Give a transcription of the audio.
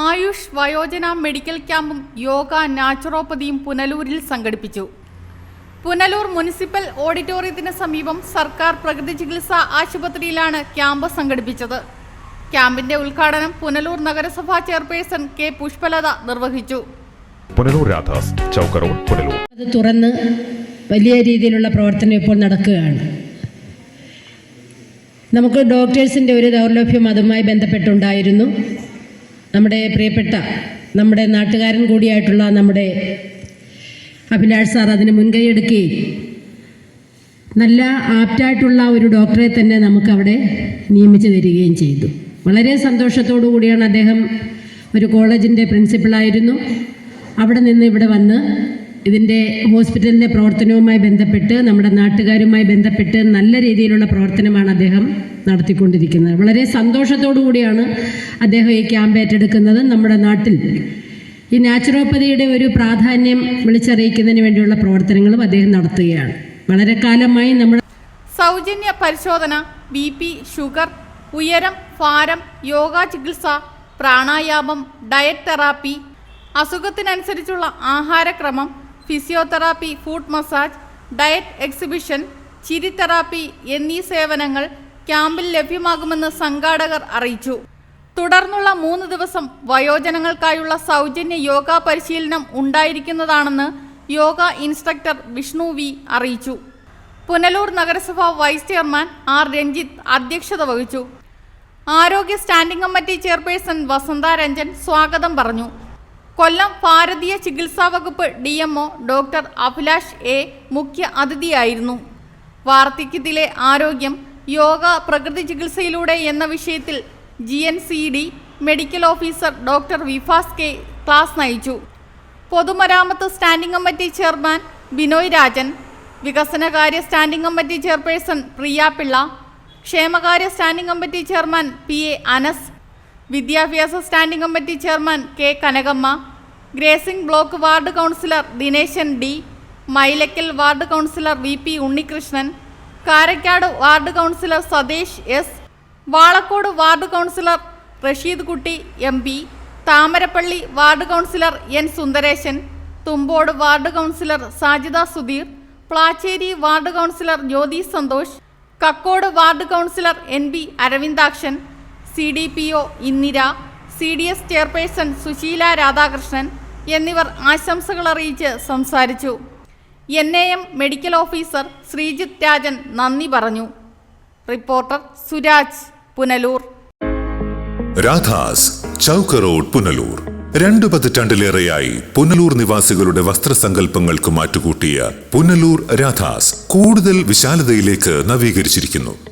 ആയുഷ് വയോജന മെഡിക്കൽ ക്യാമ്പും യോഗ നാച്ചുറോപ്പതിയും പുനലൂരിൽ സംഘടിപ്പിച്ചു. പുനലൂർ മുനിസിപ്പൽ ഓഡിറ്റോറിയത്തിന് സമീപം സർക്കാർ പ്രകൃതി ചികിത്സാ ആശുപത്രിയിലാണ് ക്യാമ്പ് സംഘടിപ്പിച്ചത്. ക്യാമ്പിന്റെ ഉദ്ഘാടനം പുനലൂർ നഗരസഭാ ചെയർപേഴ്സൺ കെ പുഷ്പലത നിർവഹിച്ചു. പുനലൂർ രാധാസ് പുനലൂർ. അത് തുറന്ന് വലിയ രീതിയിലുള്ള പ്രവർത്തനം ഇപ്പോൾ നടക്കുകയാണ്. നമുക്ക് ഡോക്ടേഴ്സിന്റെ ഒരു ദൗർലഭ്യം അതുമായി ബന്ധപ്പെട്ടുണ്ടായിരുന്നു. നമ്മുടെ പ്രിയപ്പെട്ട നമ്മുടെ നാട്ടുകാരൻ കൂടിയായിട്ടുള്ള നമ്മുടെ അഭിലാഷ് സാർ അതിന് മുൻകൈ എടുക്കുകയും നല്ല ആപ്റ്റായിട്ടുള്ള ഒരു ഡോക്ടറെ തന്നെ നമുക്ക് അവിടെ നിയമിച്ചു തരികയും ചെയ്തു. വളരെ സന്തോഷത്തോടു കൂടിയാണ് അദ്ദേഹം ഒരു കോളേജിന്റെ പ്രിൻസിപ്പളായിരുന്നു. അവിടെ നിന്ന് ഇവിടെ വന്ന് ഇതിന്റെ ഹോസ്പിറ്റലിന്റെ പ്രവർത്തനവുമായി ബന്ധപ്പെട്ട് നമ്മുടെ നാട്ടുകാരുമായി ബന്ധപ്പെട്ട് നല്ല രീതിയിലുള്ള പ്രവർത്തനമാണ് അദ്ദേഹം നടത്തിക്കൊണ്ടിരിക്കുന്നത്. വളരെ സന്തോഷത്തോടു കൂടിയാണ് അദ്ദേഹം ഈ ക്യാമ്പ് ഏറ്റെടുക്കുന്നത് നമ്മുടെ നാട്ടിൽ. ഈ നാച്ചുറോപ്പതിയുടെ ഒരു പ്രാധാന്യം വിളിച്ചറിയിക്കുന്നതിന് വേണ്ടിയുള്ള പ്രവർത്തനങ്ങളും അദ്ദേഹം നടത്തുകയാണ്. വളരെ കാലമായി നമ്മൾ സൗജന്യ പരിശോധന ബി പി ഷുഗർ ഉയരം ഭാരം യോഗ ചികിത്സ പ്രാണായാമം ഡയറ്റ് തെറാപ്പി അസുഖത്തിനനുസരിച്ചുള്ള ആഹാരക്രമം physiotherapy food massage diet exhibition ചിരി തെറാപ്പി എന്നീ സേവനങ്ങൾ ക്യാമ്പിൽ ലഭ്യമാകുമെന്ന് സംഘാടകർ അറിയിച്ചു. തുടർന്നുള്ള മൂന്ന് ദിവസം വയോജനങ്ങൾക്കായുള്ള സൗജന്യ യോഗ പരിശീലനം ഉണ്ടായിരിക്കുന്നതാണെന്ന് യോഗ ഇൻസ്ട്രക്ടർ വിഷ്ണു വി അറിയിച്ചു. പുനലൂർ നഗരസഭ വൈസ് ചെയർമാൻ ആർ രഞ്ജിത്ത് അധ്യക്ഷത വഹിച്ചു. ആരോഗ്യ standing committee chairperson Vasantha Ranjan സ്വാഗതം പറഞ്ഞു. കൊല്ലം ഭാരതീയ ചികിത്സാ വകുപ്പ് D M O doctor Abhilash A മുഖ്യ അതിഥിയായിരുന്നു. വാർദ്ധക്യത്തിലെ ആരോഗ്യം യോഗ പ്രകൃതി ചികിത്സയിലൂടെ എന്ന വിഷയത്തിൽ G N C D medical officer doctor Vifas K class നയിച്ചു. പൊതുമരാമത്ത് standing committee chairman Binoy Rajan വികസനകാര്യ standing committee chairperson Priya Pillai ക്ഷേമകാര്യ standing committee chairman P A Anas വിദ്യാഭ്യാസ standing committee chairman K Kanakamma grazing block ward councillor Dineshan D Mylakkal ward councillor V P Unnikrishnan Karakkad ward councillor Satheesh S Valakkod ward councillor Rasheed Kutty M P Thamarappally ward councillor N Sundaresan Thumbode ward councillor Sajida Sudheer Plachery ward councillor Jyothi Santhosh Kakkode ward councillor N B Aravindakshan C D P O Indira C D S chairperson Susheela Radhakrishnan എന്നിവർ ആശംസകൾ അറിയിച്ച് സംസാരിച്ചു. N A M medical officer Sreejith Rajan നന്ദി പറഞ്ഞു. Reporter Suraj Punalur. Radhas Chowk road Punalur. രണ്ടു പതിറ്റാണ്ടിലേറെയായി പുനലൂർ നിവാസികളുടെ വസ്ത്രസങ്കല്പങ്ങൾക്ക് മാറ്റുകൂട്ടിയ പുനലൂർ രാധാസ് കൂടുതൽ വിശാലതയിലേക്ക് നവീകരിച്ചിരിക്കുന്നു.